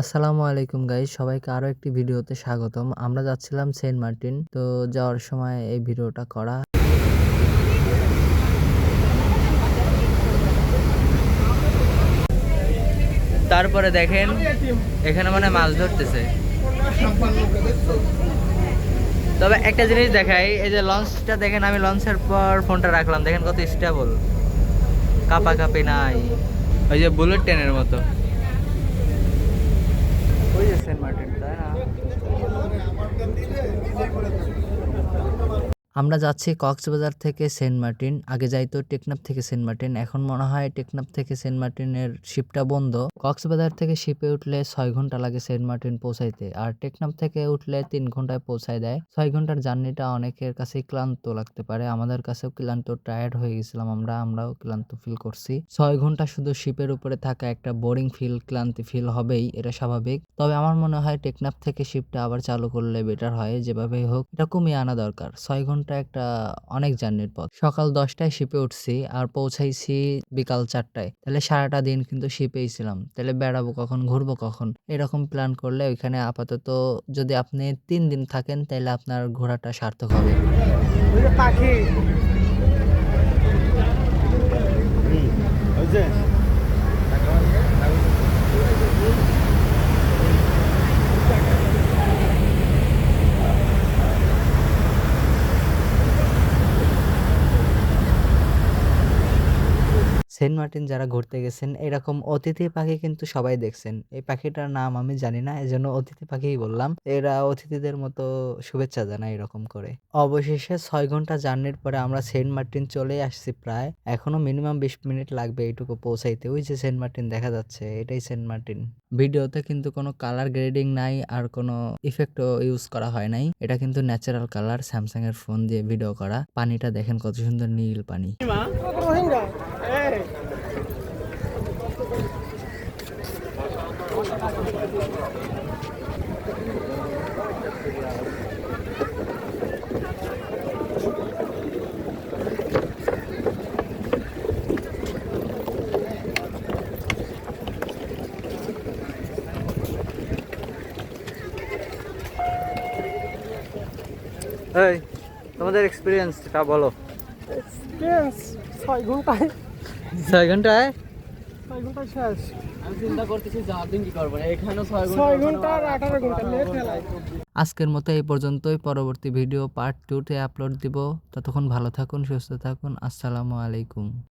আসসালামু আলাইকুম গাইস সবাইকে আরও একটি ভিডিওতে স্বাগতম। আমরা যাচ্ছিলাম সেন্ট মার্টিন, তো যাওয়ার সময় এই ভিডিওটা করা। তারপরে দেখেন, এখানে মানে মাছ ধরতেছে। তবে একটা জিনিস দেখাই, এই যে লঞ্চটা দেখেন, আমি লঞ্চের পর ফোনটা রাখলাম। দেখেন কত স্টেবল কাপা কাপি নাই। ওই যে বুলেট ট্রেনের মতো। ওই যে সেন্ট মার্টিন তাই আমরা যাচ্ছি কক্সবাজার থেকে সেন্ট মার্টিন, আগে যাইতো টেকনাফ থেকে সেন্ট মার্টিন, এখন মনে হয় টেকনাফ থেকে সেন্ট মার্টিনের শিপটা বন্ধ। কক্সবাজার থেকে শিপে উঠলে ছয় ঘণ্টা লাগে সেন্ট মার্টিন পৌঁছাইতে, আর টেকনাফ থেকে উঠলে তিন ঘন্টায় পৌঁছায় দেয়। ছয় ঘণ্টার জার্নিটা অনেকের কাছে ক্লান্ত লাগতে পারে, আমাদের কাছেও ক্লান্ত টায়ার্ড হয়ে গেছিলাম আমরা, আমরাও ক্লান্ত ফিল করছি। ছয় ঘণ্টা শুধু শিপের উপরে থাকা একটা বোরিং ফিল ক্লান্তি ফিল হবেই, এটা স্বাভাবিক। তবে আমার মনে হয় টেকনাফ থেকে শিপটা আবার চালু করলে বেটার হয় যেভাবে হোক, এটা কমিয়ে আনা দরকার। ছয় ঘণ্টা একটা অনেক জার্নির পথ। সকাল দশটায় শিপে উঠছি আর পৌঁছাইছি বিকাল চারটায়। তাহলে সারাটা দিন কিন্তু শিপেই ছিলাম। তাহলে বেড়াবো কখন, ঘুরবো কখন? এরকম প্ল্যান করলে ওইখানে আপাতত যদি আপনি তিন দিন থাকেন, তাহলে আপনার ঘোরাটা সার্থক হবে। পাখি! সেন্ট মার্টিন যারা ঘুরতে গেছেন, এরকম অতিথি পাখি কিন্তু সবাই দেখছেন। এই পাখিটার নাম আমি জানি না, এজন্য অতিথি পাখিই বললাম। এরা অতিথিদের মতো শুভেচ্ছা জানায় এরকম করে। অবশেষে ছয় ঘণ্টা জার্নির পরে আমরা সেন্ট মার্টিন চলে আসছি প্রায়। এখনও মিনিমাম বিশ মিনিট লাগবে এইটুকু পৌঁছাইতে। ওই যে সেন্ট মার্টিন দেখা যাচ্ছে, এটাই সেন্ট মার্টিন। ভিডিওতে কিন্তু কোনো কালার গ্রেডিং নাই আর কোনো ইফেক্টও ইউজ করা হয় নাই। এটা কিন্তু ন্যাচারাল কালার স্যামসাং এর ফোন দিয়ে ভিডিও করা। পানিটা দেখেন কত সুন্দর নীল পানি। এই তোমাদের এক্সপিরিয়েন্সটা বলো। এক্সপিরিয়েন্স ছয় ঘন্টায়। ছয় ঘন্টায়? ছয় ঘন্টায় শেষ। আমি চিন্তা করতেছি যাওয়ার দিন কি করব এখানেও ছয় ঘণ্টা আর আঠারো ঘণ্টা লেট আজকের মতো এই পর্যন্তই। পরবর্তী ভিডিও পার্ট টুতে আপলোড দিব। ততক্ষণ ভালো থাকুন সুস্থ থাকুন। আসসালামু আলাইকুম।